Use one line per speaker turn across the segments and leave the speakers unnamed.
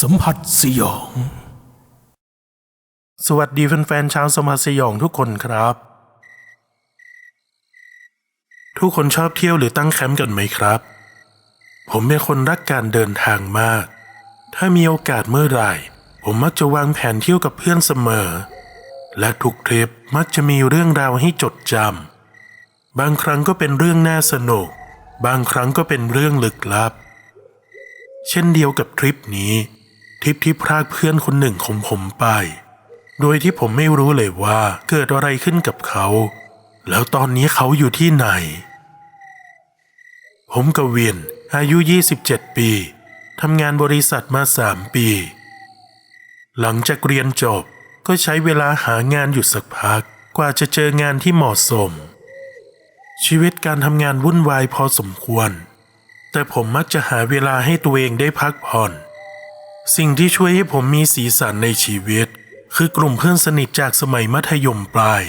สัมผัสสยอง
สวัสดีแฟนๆชาวสมาสยองทุกคนครับ ทุกคนชอบเที่ยวหรือตั้งแคมป์กันไหมครับ ผมเป็นคนรักการเดินทางมาก ถ้ามีโอกาสเมื่อไหร่ ผมมักจะวางแผนเที่ยวกับเพื่อนเสมอ และทุกทริปมักจะมีเรื่องราวให้จดจำบางครั้งก็เป็นเรื่องน่าสนุก บางครั้งก็เป็นเรื่องลึกลับ เช่นเดียวกับทริปนี้ ทริปที่พรากเพื่อนคนหนึ่งของผมไป โดยที่ผมไม่รู้เลยว่าเกิดอะไรขึ้นกับเขา แล้วตอนนี้เขาอยู่ที่ไหน ผมกวินอายุ 27 ปีทำงานบริษัทมา3ปี หลังจากเรียนจบก็ใช้เวลาหางานอยู่สักพัก กว่าจะเจองานที่เหมาะสม ชีวิตการทำงานวุ่นวายพอสมควร แต่ผมมักจะหาเวลาให้ตัวเองได้พักผ่อน สิ่งที่ช่วยให้ผมมีสีสันในชีวิต คือกลุ่มเพื่อนสนิทจากสมัยมัธยมปลาย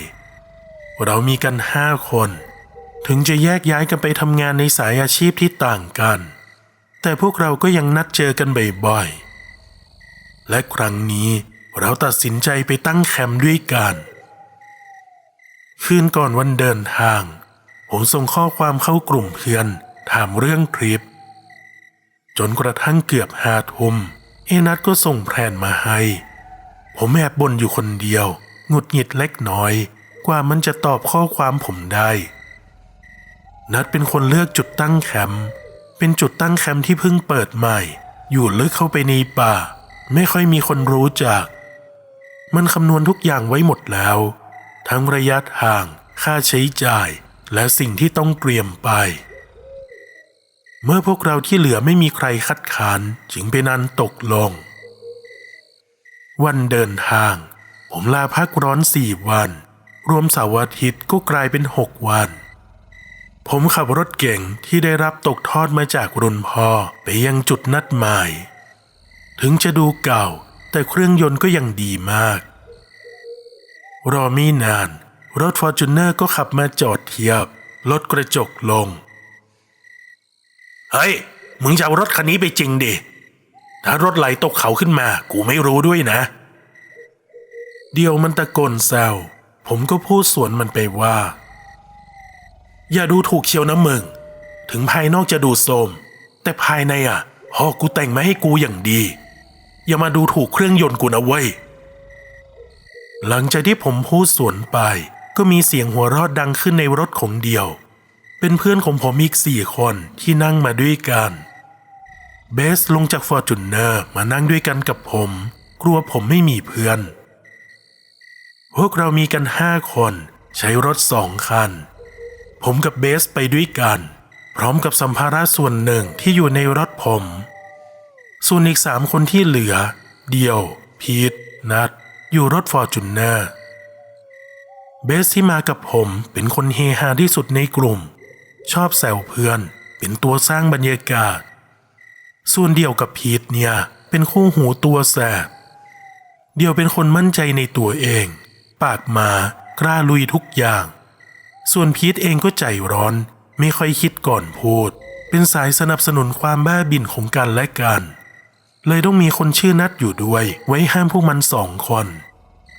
เรามีกันห้าคน ถึงจะแยกย้ายกันไปทำงานในสายอาชีพที่ต่างกัน แต่พวกเราก็ยังนัดเจอกันบ่อยๆ และครั้งนี้เราตัดสินใจไปตั้งแคมป์ด้วยกัน คืนก่อนวันเดินทาง ผมส่งข้อความเข้ากลุ่มเพื่อน ถามเรื่องทริป จนกระทั่งเกือบห้าทุ่มเอนัทก็ส่งแผนมาให้ ผมแอบบ่นอยู่คนเดียวหงุดหงิดเล็กน้อย กว่ามันจะตอบข้อความผมได้ นัดเป็นคนเลือกจุดตั้งแคมป์เป็นจุดตั้งแคมป์ที่เพิ่งเปิดใหม่ อยู่ลึกเข้าไปในป่า ไม่ค่อยมีคนรู้จัก มันคำนวณทุกอย่างไว้หมดแล้ว ทั้งระยะทาง ค่าใช้จ่าย และสิ่งที่ต้องเตรียมไป เมื่อพวกเราที่เหลือไม่มีใครคัดค้านจึงเป็นอันตกลง วันเดินทาง ผมลาพักร้อนสี่วัน รวมเสาร์อาทิตย์ก็กลายเป็นหกวัน ผมขับรถเก่งที่ได้รับตกทอดมาจากรุ่นพ่อไปยังจุดนัดหมาย ถึงจะดูเก่า แต่เครื่องยนต์ก็ยังดีมาก รอไม่นาน รถฟอร์จูเนอร์ก็ขับมาจอดเทียบลดกระจกลง เฮ้ย มึงจะเอารถคันนี้ไปจริงดิ ถ้ารถไหลตกเขาขึ้นมา กูไม่รู้ด้วยนะ เดียวมันตะโกนแซว ผมก็พูดสวนมันไปว่า อย่าดูถูกเชียวนะมึง ถึงภายนอกจะดูโทมแต่ภายในอะพ่อกูแต่งมาให้กูอย่างดี อย่ามาดูถูกเครื่องยนต์กูนะเว้ย หลังจากที่ผมพูดสวนไป ก็มีเสียงหัวเราะดังขึ้นในรถของเดียว เป็นเพื่อนของผมอีกสี่คนที่นั่งมาด้วยกัน เบสลงจากฟอร์จูเนอร์มานั่งด้วยกันกับผม กลัวผมไม่มีเพื่อน พวกเรามีกันห้าคนใช้รถสองคัน ผมกับเบสไปด้วยกัน พร้อมกับสัมภาระส่วนหนึ่งที่อยู่ในรถผม ส่วนอีกสามคนที่เหลือ เดียว พีทนัด อยู่รถฟอร์จูเนอร์เบสที่มากับผมเป็นคนเฮฮาที่สุดในกลุ่ม ชอบแซวเพื่อน เป็นตัวสร้างบรรยากาศ ส่วนเดี่ยวกับพีทเนี่ย เป็นคู่หูตัวแสบ เดี่ยวเป็นคนมั่นใจในตัวเอง ปากมากล้าลุยทุกอย่าง ส่วนพีทเองก็ใจร้อน ไม่ค่อยคิดก่อนพูด เป็นสายสนับสนุนความบ้าบิ่นของกันและกัน เลยต้องมีคนชื่อนัดอยู่ด้วย ไว้ห้ามพวกมันสองคน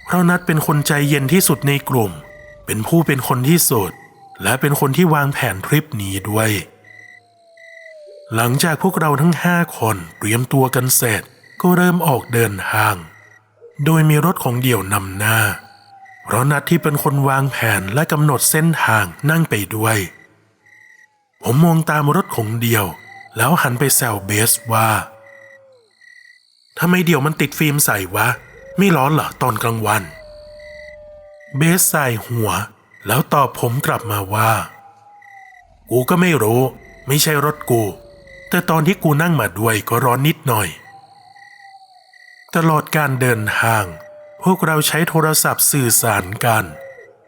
เพราะนัดเป็นคนใจเย็นที่สุดในกลุ่ม เป็นผู้เป็นคนที่สุด และเป็นคนที่วางแผนทริปนี้ด้วย หลังจากพวกเราทั้งห้าคนเตรียมตัวกันเสร็จก็เริ่มออกเดินทาง โดยมีรถของเดี่ยวนำหน้า เพราะนัดที่เป็นคนวางแผนและกำหนดเส้นทางนั่งไปด้วย ผมมองตามรถของเดี่ยว แล้วหันไปแซวเบสว่าทำไมเดี่ยวมันติดฟิล์มใส่วะ ไม่ร้อนเหรอตอนกลางวัน เบสใส่หัว แล้วตอบผมกลับมาว่า กูก็ไม่รู้ ไม่ใช่รถกู แต่ตอนที่กูนั่งมาด้วยก็ร้อนนิดหน่อย ตลอดการเดินทาง พวกเราใช้โทรศัพท์สื่อสารกัน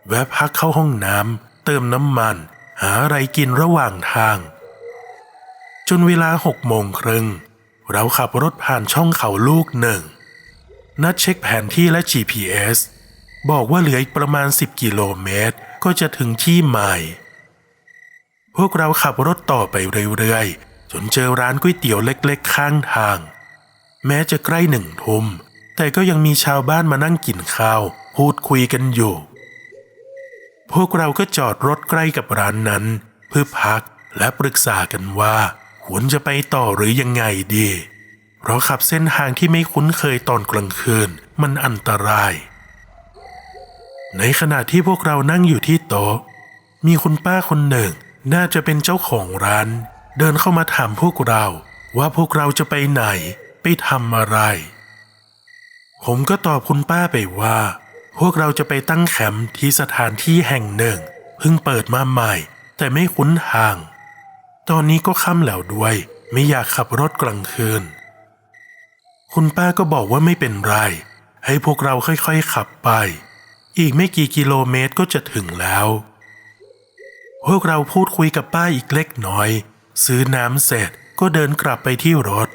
แวะพักเข้าห้องน้ำเติมน้ำมัน หาอะไรกินระหว่างทาง จนเวลาหกโมงครึ่งเราขับรถผ่านช่องเขาลูกหนึ่ง นัดเช็คแผนที่และ GPS บอกว่าเหลืออีกประมาณ 10 กิโลเมตร ก็จะถึงที่หมาย พวกเราขับรถต่อไปเรื่อยๆ จนเจอร้านก๋วยเตี๋ยวเล็กๆ ข้างทาง แม้จะใกล้หนึ่งทุ่มแต่ก็ยังมีชาวบ้านมานั่งกินข้าว พูดคุยกันอยู่ พวกเราก็จอดรถใกล้กับร้านนั้น เพื่อพักและปรึกษากันว่าควรจะไปต่อหรือยังไงดี เพราะขับเส้นทางที่ไม่คุ้นเคยตอนกลางคืนมันอันตราย ในขณะที่พวกเรานั่งอยู่ที่โต๊ะ มีคุณป้าคนหนึ่ง น่าจะเป็นเจ้าของร้าน เดินเข้ามาถามพวกเรา ว่าพวกเราจะไปไหน ไปทำอะไร ผมก็ตอบคุณป้าไปว่า พวกเราจะไปตั้งแคมป์ที่สถานที่แห่งหนึ่ง เพิ่งเปิดมาใหม่ แต่ไม่คุ้นทาง ตอนนี้ก็ค่ำแล้วด้วย ไม่อยากขับรถกลางคืน คุณป้าก็บอกว่าไม่เป็นไร ให้พวกเราค่อยๆขับไป อีกไม่กี่กิโลเมตรก็จะถึงแล้ว พวกเราพูดคุยกับป้าอีกเล็กน้อย ซื้อน้ำเสร็จก็เดินกลับไปที่รถ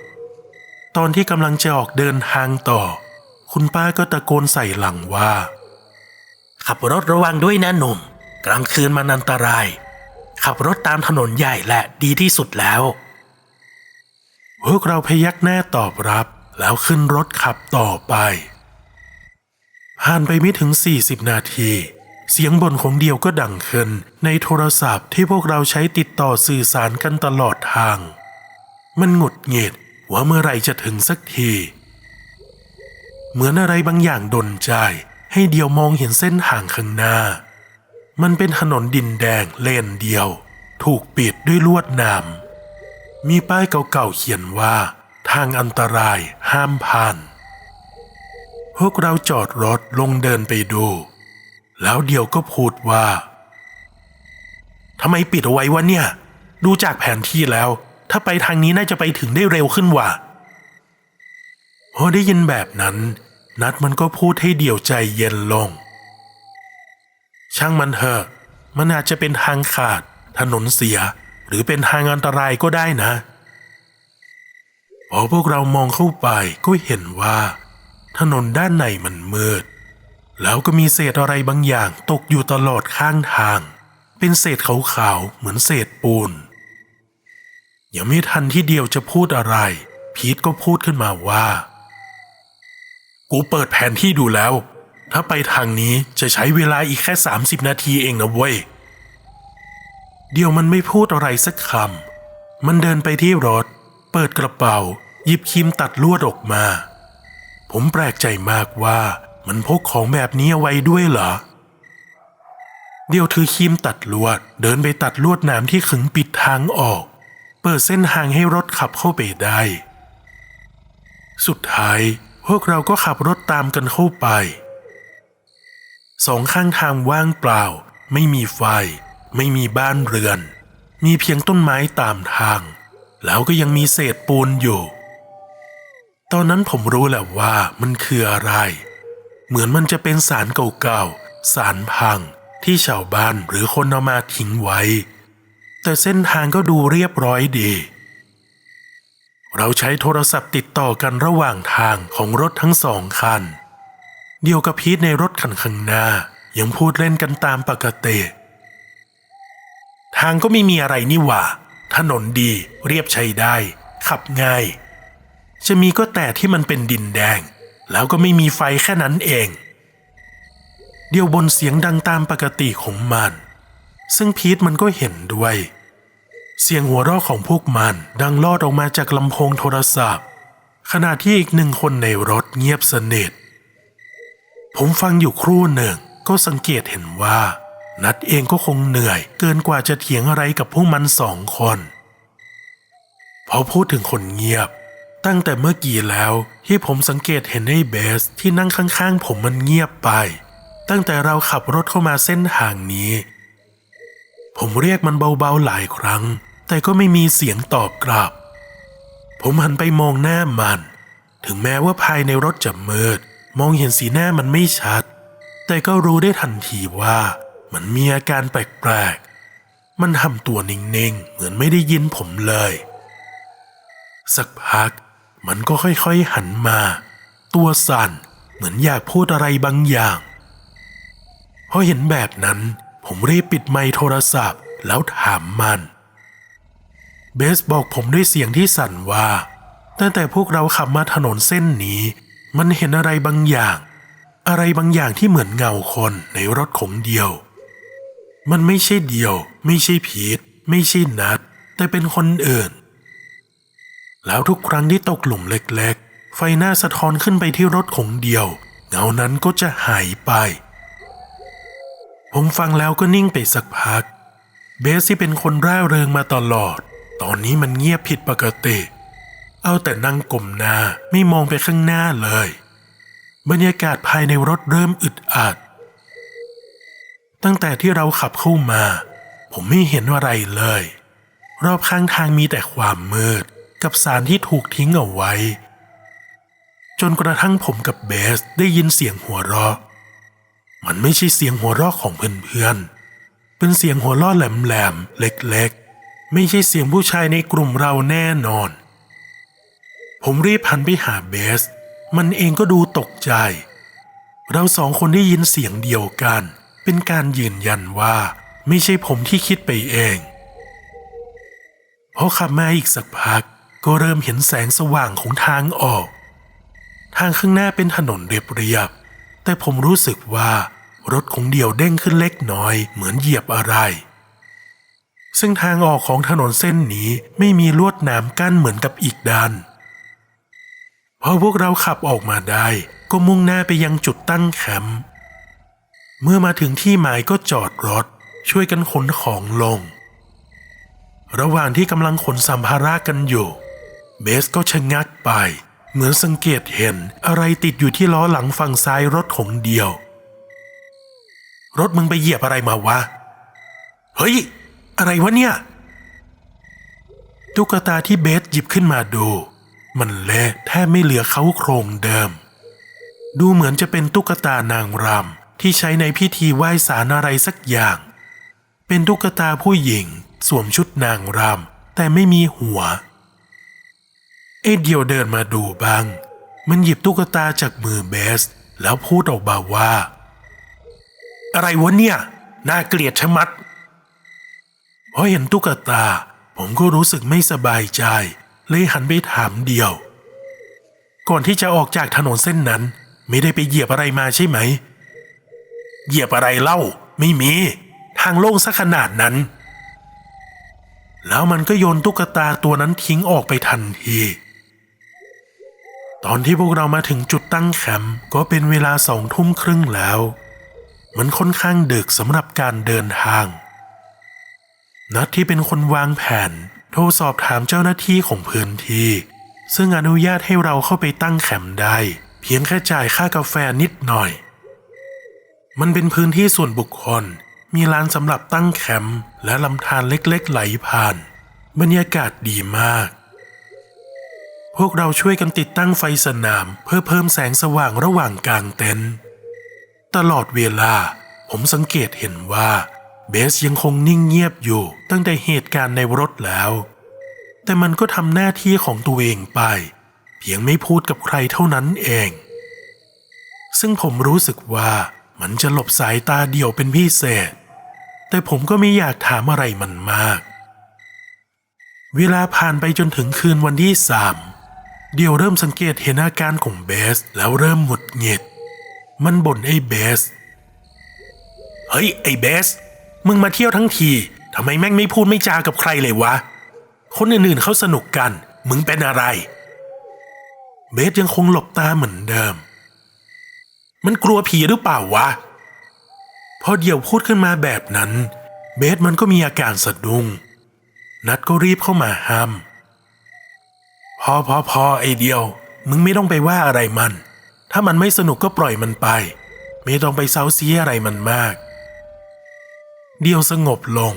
ตอนที่กำลังจะออกเดินทางต่อ คุณป้าก็ตะโกนใส่หลังว่า ขับรถระวังด้วยนะหนุ่ม กลางคืนมันอันตราย ขับรถตามถนนใหญ่แหละดีที่สุดแล้ว พวกเราพยักหน้าตอบรับแล้วขึ้นรถขับต่อไป ผ่านไปไม่ถึง 40 นาที เสียงบ่นของเดียวก็ดังขึ้น ในโทรศัพท์ที่พวกเราใช้ติดต่อสื่อสารกันตลอดทาง มันหงุดหงิดว่าเมื่อไรจะถึงสักที เหมือนอะไรบางอย่างดนใจ ให้เดียวมองเห็นเส้นทางข้างหน้า มันเป็นถนนดินแดงเลนเดียว ถูกปิดด้วยลวดหนามมีป้ายเก่าๆเขียนว่า ทางอันตรายห้ามผ่าน พวกเราจอดรถลงเดินไปดู แล้วเดียวก็พูดว่าทำไมปิดเอาไว้วะเนี่ย ดูจากแผนที่แล้ว ถ้าไปทางนี้น่าจะไปถึงได้เร็วขึ้นว่ะพอได้ยินแบบนั้น นัดมันก็พูดให้เดี่ยวใจเย็นลง ช่างมันเถอะ มันอาจจะเป็นทางขาด ถนนเสีย หรือเป็นทางอันตรายก็ได้นะพอพวกเรามองเข้าไปก็เห็นว่า ถนนด้านในมันมืด แล้วก็มีเศษอะไรบางอย่างตกอยู่ตลอดข้างทาง เป็นเศษขาวๆเหมือนเศษปูน ยังไม่ทันที่เดียวจะพูดอะไร พีทก็พูดขึ้นมาว่า กูเปิดแผนที่ดูแล้ว ถ้าไปทางนี้จะใช้เวลาอีกแค่ 30 นาทีเองนะเว้ย เดียวมันไม่พูดอะไรสักคำมันเดินไปที่รถ เปิดกระเป๋า หยิบครีมตัดลวดออกมา ผมแปลกใจมากว่ามันพกของแบบนี้เอาไว้ด้วยเหรอ เดียวถือครีมตัดลวด เดินไปตัดลวดนามที่ขึงปิดทางออก เปิดเส้นทางให้รถขับเข้าไปได้ สุดท้ายพวกเราก็ขับรถตามกันเข้าไป สองข้างทางว่างเปล่า ไม่มีไฟ ไม่มีบ้านเรือน มีเพียงต้นไม้ตามทาง แล้วก็ยังมีเศษปูนอยู่ ตอนนั้นผมรู้แหละว่ามันคืออะไร เหมือนมันจะเป็นสารเก่าๆ สารพังที่ชาวบ้านหรือคนเอามาทิ้งไว้ แต่เส้นทางก็ดูเรียบร้อยดี เราใช้โทรศัพท์ติดต่อกันระหว่างทางของรถทั้งสองคัน เดียวกับพีทในรถคันข้างหน้ายังพูดเล่นกันตามปกติ ทางก็ไม่มีอะไรนี่หว่า ถนนดีเรียบใช้ได้ ขับง่าย จะมีก็แต่ที่มันเป็นดินแดง แล้วก็ไม่มีไฟแค่นั้นเอง เดียวบนเสียงดังตามปกติของมัน ซึ่งพีทมันก็เห็นด้วย เสียงหัวเราะของพวกมันดังลอดออกมาจากลำโพงโทรศัพท์ ขณะที่อีกหนึ่งคนในรถเงียบสนิทผมฟังอยู่ครู่หนึ่งก็สังเกตเห็นว่า นัดเองก็คงเหนื่อย เกินกว่าจะเถียงอะไรกับพวกมันสองคน พอพูดถึงคนเงียบ ตั้งแต่เมื่อกี้แล้วที่ผมสังเกตเห็นไอ้เบสที่นั่งข้างๆ ผมมันเงียบไป ตั้งแต่เราขับรถเข้ามาเส้นทางนี้ ผมเรียกมันเบาๆหลายครั้ง แต่ก็ไม่มีเสียงตอบกลับ ผมหันไปมองหน้ามัน ถึงแม้ว่าภายในรถจะมืด มองเห็นสีหน้ามันไม่ชัด แต่ก็รู้ได้ทันทีว่า มันมีอาการแปลกๆมันทำตัวนิ่งๆ เหมือนไม่ได้ยินผมเลย สักพัก มันก็ค่อยๆหันมา ตัวสั่นเหมือนอยากพูดอะไรบางอย่างพอเห็นแบบนั้น ผมรีบปิดไมค์โทรศัพท์แล้วถามมัน เบสบอกผมด้วยเสียงที่สั่นว่าตั้งตั้งแต่พวกเราขับมาถนนเส้นนี้ มันเห็นอะไรบางอย่าง อะไรบางอย่างที่เหมือนเงาคนในรถของเดียว มันไม่ใช่เดียว ไม่ใช่พีทไม่ใช่นัด แต่เป็นคนอื่น แล้วทุกครั้งที่ตกหลุมเล็กๆ ไฟหน้าสะท้อนขึ้นไปที่รถของเดียว เงานั้นก็จะหายไป ผมฟังแล้วก็นิ่งไปสักพัก เบสที่เป็นคนร่าเริงมาตลอด ตอนนี้มันเงียบผิดปกติ เอาแต่นั่งกลมหน้าไม่มองไปข้างหน้าเลย บรรยากาศภายในรถเริ่มอึดอัด ตั้งแต่ที่เราขับเข้ามา ผมไม่เห็นอะไรเลย รอบข้างทางมีแต่ความมืด กับสารที่ถูกทิ้งเอาไว้ จนกระทั่งผมกับเบสได้ยินเสียงหัวเราะ มันไม่ใช่เสียงหัวเราะของเพื่อนๆ เป็นเสียงหัวเราะแหลมๆ เล็กๆ ไม่ใช่เสียงผู้ชายในกลุ่มเราแน่นอน ผมรีบหันไปหาเบส มันเองก็ดูตกใจ เราสองคนได้ยินเสียงเดียวกัน เป็นการยืนยันว่าไม่ใช่ผมที่คิดไปเองพอขับมาอีกสักพัก ก็เริ่มเห็นแสงสว่างของทางออก ทางข้างหน้าเป็นถนนเรียบๆแต่ผมรู้สึกว่ารถของเดี่ยวเด้งขึ้นเล็กน้อยเหมือนเหยียบอะไร ซึ่งทางออกของถนนเส้นนี้ไม่มีลวดหนามกั้นเหมือนกับอีกด้านพอพวกเราขับออกมาได้ก็มุ่งหน้าไปยังจุดตั้งแคมป์เมื่อมาถึงที่หมายก็จอดรถ ช่วยกันขนของลง ระหว่างที่กำลังขนสัมภาระกันอยู่ เบสก็ชะงักไป เหมือนสังเกตเห็นอะไรติดอยู่ที่ล้อหลังฝั่งซ้ายรถของเดียว รถมึงไปเหยียบอะไรมาวะ เฮ้ย อะไรวะเนี่ยตุ๊กตาที่เบสหยิบขึ้นมาดู มันเละแทบไม่เหลือเขาโครงเดิม ดูเหมือนจะเป็นตุ๊กตานางรำที่ใช้ในพิธีไหว้สารอะไรสักอย่าง เป็นตุ๊กตาผู้หญิง สวมชุดนางรำแต่ไม่มีหัว เอ็ดเดียวเดินมาดูบ้าง มันหยิบตุ๊กตาจากมือเบส แล้วพูดออกมาว่า อะไรวะเนี่ย น่าเกลียดชะมัดพอเห็นตุ๊กตา ผมก็รู้สึกไม่สบายใจ เลยหันไปถามเดียว ก่อนที่จะออกจากถนนเส้นนั้น ไม่ได้ไปเหยียบอะไรมาใช่ไหม เหยียบอะไรเล่า ไม่มี ทางโล่งซะขนาดนั้น แล้วมันก็โยนตุ๊กตาตัวนั้นทิ้งออกไปทันที ตอนที่พวกเรามาถึงจุดตั้งแคมป์ก็เป็นเวลาสองทุ่มครึ่งแล้ว มันค่อนข้างดึกสำหรับการเดินทาง นัดที่เป็นคนวางแผน โทรสอบถามเจ้าหน้าที่ของพื้นที่ ซึ่งอนุญาตให้เราเข้าไปตั้งแคมป์ได้ เพียงแค่จ่ายค่ากาแฟนิดหน่อย มันเป็นพื้นที่ส่วนบุคคล มีลานสำหรับตั้งแคมป์และลำธารเล็กๆ ไหลผ่าน บรรยากาศดีมาก พวกเราช่วยกันติดตั้งไฟสนามเพื่อเพิ่มแสงสว่างระหว่างกลางเต็นท์ตลอดเวลา ผมสังเกตเห็นว่า เบสยังคงนิ่งเงียบอยู่ตั้งแต่เหตุการณ์ในรถแล้ว แต่มันก็ทำหน้าที่ของตัวเองไป เพียงไม่พูดกับใครเท่านั้นเอง ซึ่งผมรู้สึกว่ามันจะหลบสายตาเดี่ยวเป็นพิเศษ แต่ผมก็ไม่อยากถามอะไรมันมาก เวลาผ่านไปจนถึงคืนวันที่สาม เดียวเริ่มสังเกตเห็นอาการของเบสแล้วเริ่มหงุดหงิด มันบ่นไอ้เบส เฮ้ย ไอ้เบส มึงมาเที่ยวทั้งทีทำไมแม่งไม่พูดไม่จากับใครเลยวะ คนอื่นๆเขาสนุกกัน มึงเป็นอะไร เบสยังคงหลบตาเหมือนเดิม มันกลัวผีหรือเปล่าวะ พอเดี่ยวพูดขึ้นมาแบบนั้น เบสมันก็มีอาการสะดุ้งนัดก็รีบเข้ามาห้าม พอพอพอไอเดียว มึงไม่ต้องไปว่าอะไรมัน ถ้ามันไม่สนุกก็ปล่อยมันไป ไม่ต้องไปเซาซีอะไรมันมาก เดียวสงบลง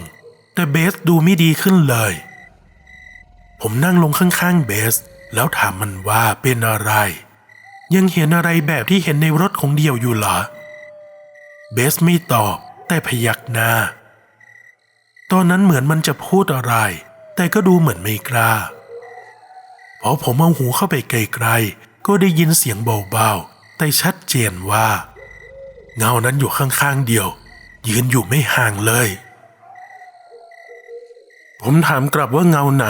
แต่เบสดูไม่ดีขึ้นเลย ผมนั่งลงข้างๆเบส แล้วถามมันว่าเป็นอะไร ยังเห็นอะไรแบบที่เห็นในรถของเดียวอยู่เหรอ เบสไม่ตอบแต่พยักหน้า ตอนนั้นเหมือนมันจะพูดอะไร แต่ก็ดูเหมือนไม่กล้า พอผมเอาหูเข้าไปไกลๆ ก็ได้ยินเสียงเบาๆ แต่ชัดเจนว่า เงานั้นอยู่ข้างๆเดียว ยืนอยู่ไม่ห่างเลย ผมถามกลับว่าเงาไหน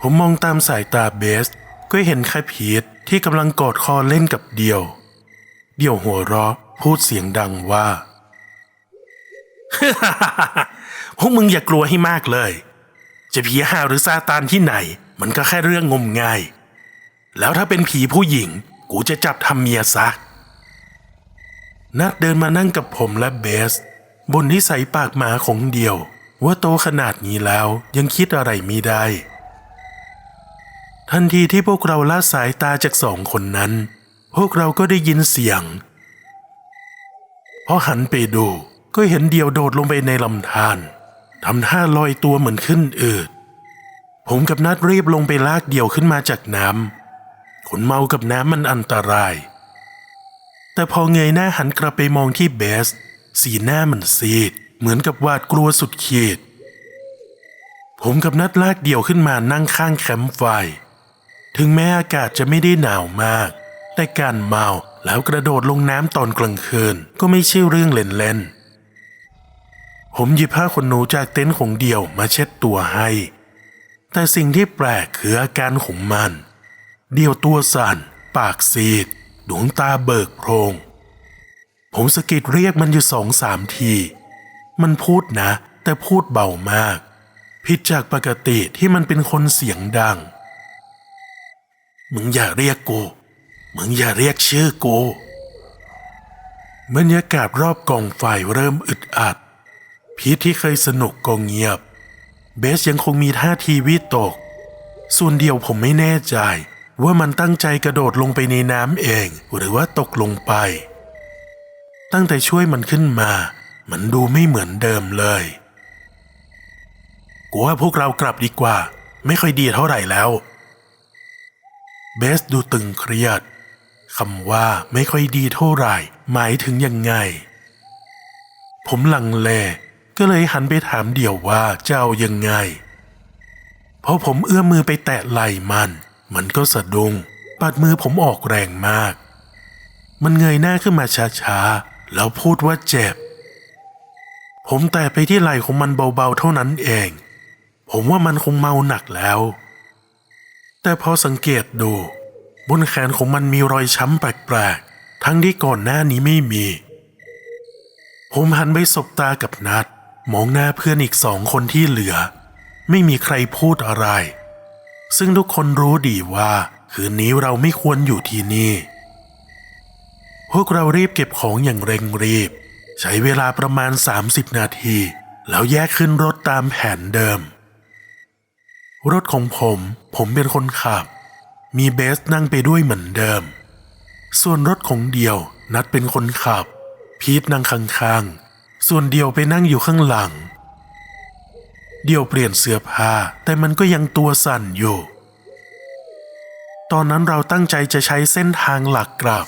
ผมมองตามสายตาเบส ก็เห็นแค่พีทที่กำลังกอดคอเล่นกับเดียว เดียวหัวเราะพูดเสียงดังว่าพวกมึงอย่ากลัวให้มากเลย จะผีหาหรือซาตานที่ไหน มันก็แค่เรื่องงมงาย แล้วถ้าเป็นผีผู้หญิง กูจะจับทำเมียซะ นัดเดินมานั่งกับผมและเบส บนนิสัยปากหมาของเดียว ว่าโตขนาดนี้แล้วยังคิดอะไรไม่ได้ ทันทีที่พวกเราละสายตาจากสองคนนั้น พวกเราก็ได้ยินเสียงพอหันไปดูก็เห็นเดียวโดดลงไปในลำธารทำท่าลอยตัวเหมือนขึ้นอืด ผมกับนัดรีบลงไปลากเดี่ยวขึ้นมาจากน้ำคนเมากับน้ำมันอันตราย แต่พอเงยหน้าหันกลับไปมองที่เบส สีหน้ามันซีด เหมือนกับหวาดกลัวสุดขีด ผมกับนัดลากเดี่ยวขึ้นมานั่งข้างแคมป์ไฟ ถึงแม้อากาศจะไม่ได้หนาวมาก แต่การเมาแล้วกระโดดลงน้ำตอนกลางคืนก็ไม่ใช่เรื่องเล่นๆผมหยิบผ้าขนหนูจากเต็นท์ของเดี่ยวมาเช็ดตัวให้ แต่สิ่งที่แปลกคืออาการของมัน เดี่ยวตัวสั่น ปากซีด ดวงตาเบิกโพรง ผมสะกิดเรียกมันอยู่สองสามที มันพูดนะ แต่พูดเบามาก ผิดจากปกติที่มันเป็นคนเสียงดัง มึงอย่าเรียกกู มึงอย่าเรียกชื่อกูบรรยากาศรอบกองไฟเริ่มอึดอัดพีทที่เคยสนุกก็เงียบ เบสยังคงมีท่าทีวิตก ส่วนเดียวผมไม่แน่ใจ ว่ามันตั้งใจกระโดดลงไปในน้ำเอง หรือว่าตกลงไป ตั้งแต่ช่วยมันขึ้นมา มันดูไม่เหมือนเดิมเลยกูว่าพวกเรากลับดีกว่า ไม่ค่อยดีเท่าไหร่แล้ว เบสดูตึงเครียดคำว่าไม่ค่อยดีเท่าไหร่ หมายถึงยังไง ผมลังเล ก็เลยหันไปถามเดี่ยวว่าจะเอายังไงพอผมเอื้อมมือไปแตะไหล่มัน มันก็สะดุ้งปัดมือผมออกแรงมาก มันเงยหน้าขึ้นมาช้าๆ แล้วพูดว่าเจ็บ ผมแตะไปที่ไหล่ของมันเบาๆเท่านั้นเอง ผมว่ามันคงเมาหนักแล้ว แต่พอสังเกตดู บนแขนของมันมีรอยช้ำแปลกๆ ทั้งที่ก่อนหน้านี้ไม่มี ผมหันไปสบตากับนัด มองหน้าเพื่อนอีกสองคนที่เหลือ ไม่มีใครพูดอะไร ซึ่งทุกคนรู้ดีว่า คืนนี้เราไม่ควรอยู่ที่นี่ พวกเรารีบเก็บของอย่างเร่งรีบ ใช้เวลาประมาณ 30 นาที แล้วแยกขึ้นรถตามแผนเดิม รถของผม ผมเป็นคนขับ มีเบสนั่งไปด้วยเหมือนเดิม ส่วนรถของเดียวนัดเป็นคนขับ พีทนั่งข้างๆ ส่วนเดียวไปนั่งอยู่ข้างหลัง เดียวเปลี่ยนเสื้อผ้าแต่มันก็ยังตัวสั่นอยู่ ตอนนั้นเราตั้งใจจะใช้เส้นทางหลักกลับ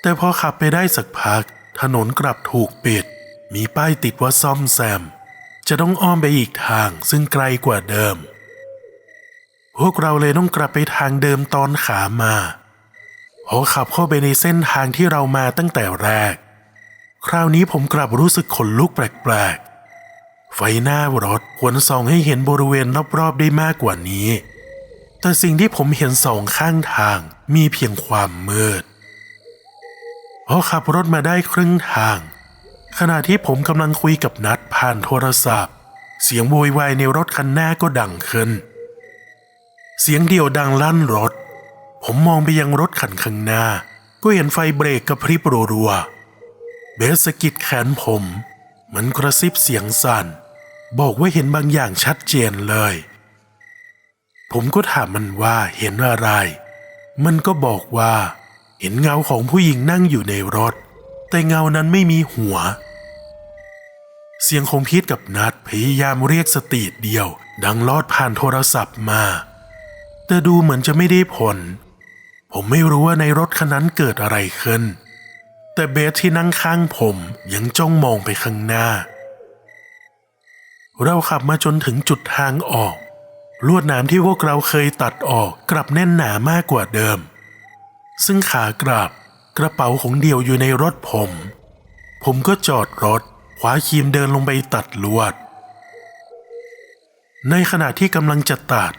แต่พอขับไปได้สักพัก ถนนกลับถูกปิด มีป้ายติดว่าซ่อมแซม จะต้องอ้อมไปอีกทางซึ่งไกลกว่าเดิม พวกเราเลยต้องกลับไปทางเดิมตอนขามาพอขับเข้าไปในเส้นทางที่เรามาตั้งแต่แรก คราวนี้ผมกลับรู้สึกขนลุกแปลกๆ ไฟหน้ารถควรส่องให้เห็นบริเวณรอบๆได้มากกว่านี้ แต่สิ่งที่ผมเห็นสองข้างทางมีเพียงความมืดพอขับรถมาได้ครึ่งทาง ขณะที่ผมกำลังคุยกับนัดผ่านโทรศัพท์ เสียงโวยวายในรถคันหน้าก็ดังขึ้น เสียงเดียวดังลั่นรถ ผมมองไปยังรถคันข้างหน้า ก็เห็นไฟเบรกกระพริบรัวๆ เบสสะกิดแขนผม มันกระซิบเสียงสั่น บอกว่าเห็นบางอย่างชัดเจนเลย ผมก็ถามมันว่าเห็นอะไร มันก็บอกว่า เห็นเงาของผู้หญิงนั่งอยู่ในรถ แต่เงานั้นไม่มีหัว เสียงของพีทกับนัดพยายามเรียกสตีดเดียว ดังลอดผ่านโทรศัพท์มา แต่ดูเหมือนจะไม่ได้ผล ผมไม่รู้ว่าในรถคันนั้นเกิดอะไรขึ้น แต่เบสที่นั่งข้างผมยังจ้องมองไปข้างหน้า เราขับมาจนถึงจุดทางออก ลวดหนามที่พวกเราเคยตัดออกกลับแน่นหนามากกว่าเดิม ซึ่งขากลับกระเป๋าของเดี่ยวอยู่ในรถผม ผมก็จอดรถคว้าครีมเดินลงไปตัดลวด ในขณะที่กำลังจะตัดผ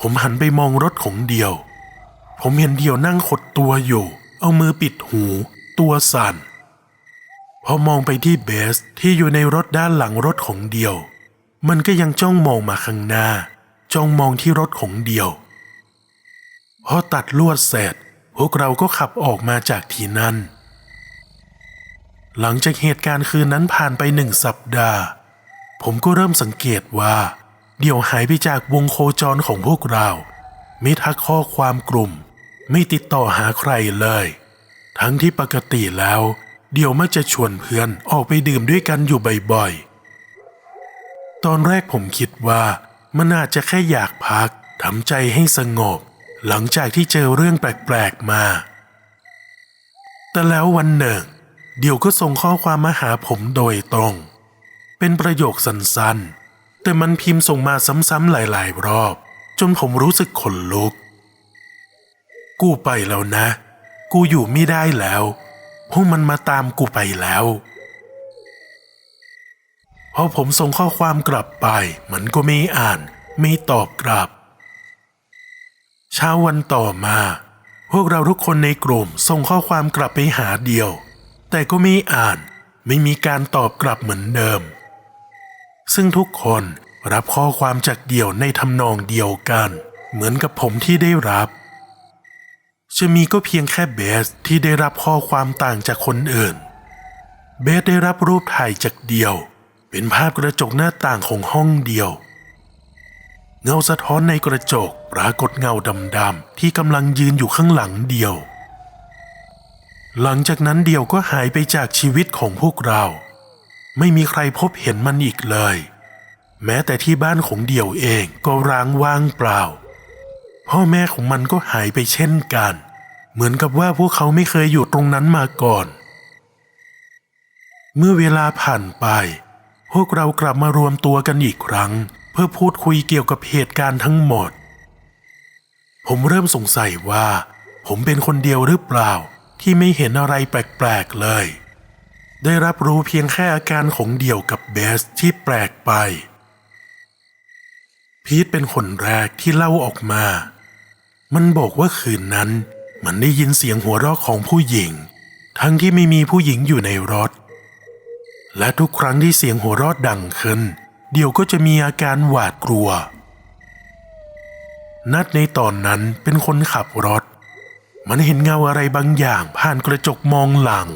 ผมหันไปมองรถของเดียว ผมเห็นเดียวนั่งขดตัวอยู่ เอามือปิดหู ตัวสั่นพอมองไปที่เบสที่อยู่ในรถด้านหลังรถของเดียว มันก็ยังจ้องมองมาข้างหน้า จ้องมองที่รถของเดียว พอตัดลวดเสร็จ พวกเราก็ขับออกมาจากที่นั่น หลังจากเหตุการณ์คืนนั้นผ่านไปหนึ่งสัปดาห์ ผมก็เริ่มสังเกตว่า เดี่ยวหายไปจากวงโคจรของพวกเรา ไม่ทักข้อความกลุ่ม ไม่ติดต่อหาใครเลย ทั้งที่ปกติแล้ว เดี่ยวมักจะชวนเพื่อนออกไปดื่มด้วยกันอยู่บ่อยๆ ตอนแรกผมคิดว่ามันอาจจะแค่อยากพักทำใจให้สงบ หลังจากที่เจอเรื่องแปลกๆมา แต่แล้ววันหนึ่ง เดี่ยวก็ส่งข้อความมาหาผมโดยตรง เป็นประโยคสั้นๆ แต่มันพิมพ์ส่งมาซ้ำๆหลายๆ รอบ จนผมรู้สึกขนลุก กูไปแล้วนะ กูอยู่ไม่ได้แล้ว พวกมันมาตามกูไปแล้วพอผมส่งข้อความกลับไป มันก็ไม่อ่าน ไม่ตอบกลับ เช้าวันต่อมา พวกเราทุกคนในกลุ่มส่งข้อความกลับไปหาเดียว แต่ก็ไม่อ่าน ไม่มีการตอบกลับเหมือนเดิม ซึ่งทุกคนรับข้อความจากเดี่ยวในทำนองเดียวกัน เหมือนกับผมที่ได้รับ จะมีก็เพียงแค่เบสที่ได้รับข้อความต่างจากคนอื่น เบสได้รับรูปถ่ายจากเดียว เป็นภาพกระจกหน้าต่างของห้องเดียว เงาสะท้อนในกระจกปรากฏเงาดำๆที่กำลังยืนอยู่ข้างหลังเดียว หลังจากนั้นเดียวก็หายไปจากชีวิตของพวกเรา ไม่มีใครพบเห็นมันอีกเลย แม้แต่ที่บ้านของเดี่ยวเองก็ร้างว่างเปล่า พ่อแม่ของมันก็หายไปเช่นกัน เหมือนกับว่าพวกเขาไม่เคยอยู่ตรงนั้นมาก่อน เมื่อเวลาผ่านไป พวกเรากลับมารวมตัวกันอีกครั้ง เพื่อพูดคุยเกี่ยวกับเหตุการณ์ทั้งหมด ผมเริ่มสงสัยว่า ผมเป็นคนเดียวหรือเปล่า ที่ไม่เห็นอะไรแปลกๆเลย ได้รับรู้เพียงแค่อาการของเดี่ยวกับเบสที่แปลกไป พีทเป็นคนแรกที่เล่าออกมา มันบอกว่าคืนนั้น มันได้ยินเสียงหัวเราะของผู้หญิง ทั้งที่ไม่มีผู้หญิงอยู่ในรถ และทุกครั้งที่เสียงหัวเราะดังขึ้น เดี่ยวก็จะมีอาการหวาดกลัว นัดในตอนนั้นเป็นคนขับรถ มันเห็นเงาอะไรบางอย่างผ่านกระจกมองหลัง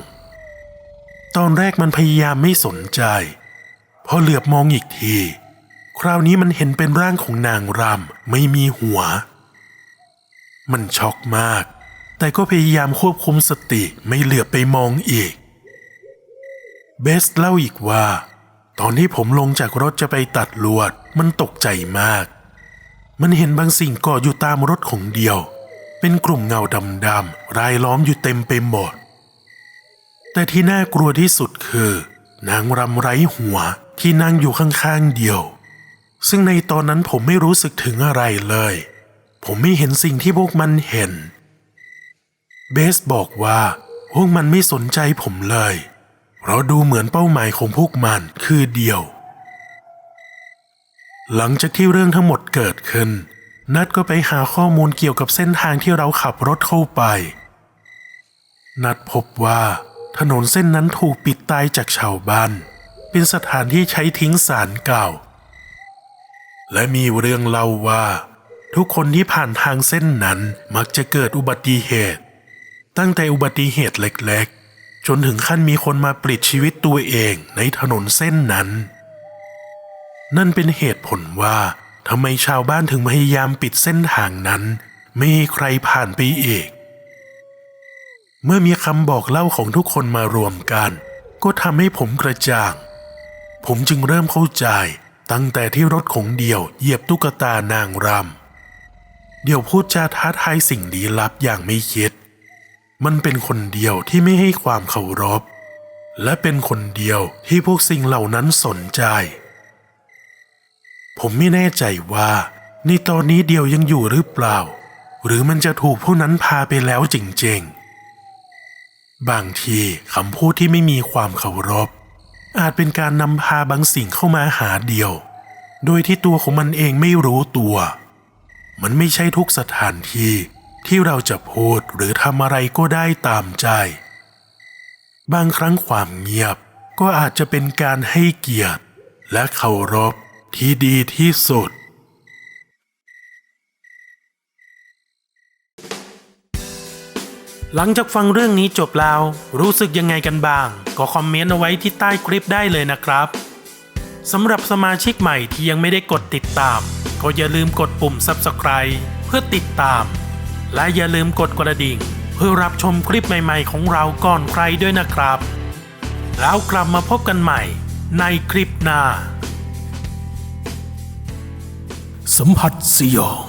ตอนแรกมันพยายามไม่สนใจ พอเหลือบมองอีกที คราวนี้มันเห็นเป็นร่างของนางรำไม่มีหัว มันช็อกมาก แต่ก็พยายามควบคุมสติไม่เหลือไปมองอีก เบสเล่าอีกว่า ตอนที่ผมลงจากรถจะไปตัดลวด มันตกใจมาก มันเห็นบางสิ่งก่ออยู่ตามรถของเดียว เป็นกลุ่มเงาดำๆรายล้อมอยู่เต็มไปหมด แต่ที่น่ากลัวที่สุดคือ นางรำไร้หัวที่นั่งอยู่ข้างๆเดียว ซึ่งในตอนนั้นผมไม่รู้สึกถึงอะไรเลย ผมไม่เห็นสิ่งที่พวกมันเห็น เบสบอกว่าพวกมันไม่สนใจผมเลยเพราะดูเหมือนเป้าหมายของพวกมันคือเดียว หลังจากที่เรื่องทั้งหมดเกิดขึ้น นัดก็ไปหาข้อมูลเกี่ยวกับเส้นทางที่เราขับรถเข้าไป นัดพบว่าถนนเส้นนั้นถูกปิดตายจากชาวบ้าน เป็นสถานที่ใช้ทิ้งสารเก่า และมีเรื่องเล่าว่า ทุกคนที่ผ่านทางเส้นนั้นมักจะเกิดอุบัติเหตุ ตั้งแต่อุบัติเหตุเล็กๆ จนถึงขั้นมีคนมาปลิดชีวิตตัวเองในถนนเส้นนั้น นั่นเป็นเหตุผลว่าทำไมชาวบ้านถึงพยายามปิดเส้นทางนั้น ไม่ให้ใครผ่านไปอีก เมื่อมีคำบอกเล่าของทุกคนมารวมกัน ก็ทำให้ผมกระจ่าง ผมจึงเริ่มเข้าใจตั้งแต่ที่รถของเดี่ยวเหยียบตุ๊กตานางรำ เดี่ยวพูดจาท้าทายสิ่งลี้ลับอย่างไม่คิด มันเป็นคนเดียวที่ไม่ให้ความเคารพ และเป็นคนเดียวที่พวกสิ่งเหล่านั้นสนใจ ผมไม่แน่ใจว่าในตอนนี้เดียวยังอยู่หรือเปล่า หรือมันจะถูกผู้นั้นพาไปแล้วจริงๆ บางทีคำพูดที่ไม่มีความเคารพ อาจเป็นการนำพาบางสิ่งเข้ามาหาเดียว โดยที่ตัวของมันเองไม่รู้ตัว มันไม่ใช่ทุกสถานที่ที่เราจะพูดหรือทำอะไรก็ได้ตามใจ บางครั้งความเงียบก็อาจจะเป็นการให้เกียรติ และเคารพที่ดีที่สุด หลังจากฟังเรื่องนี้จบแล้ว รู้สึกยังไงกันบ้าง ก็คอมเมนต์เอาไว้ที่ใต้คลิปได้เลยนะครับสำหรับสมาชิกใหม่ที่ยังไม่ได้กดติดตาม ก็อย่าลืมกดปุ่ม Subscribe เพื่อติดตาม และอย่าลืมกดกระดิ่ง เพื่อรับชมคลิปใหม่ๆของเราก่อนใครด้วยนะครับ แล้วกลับมาพบกันใหม่ในคลิปหน้า สัมผัสสยอง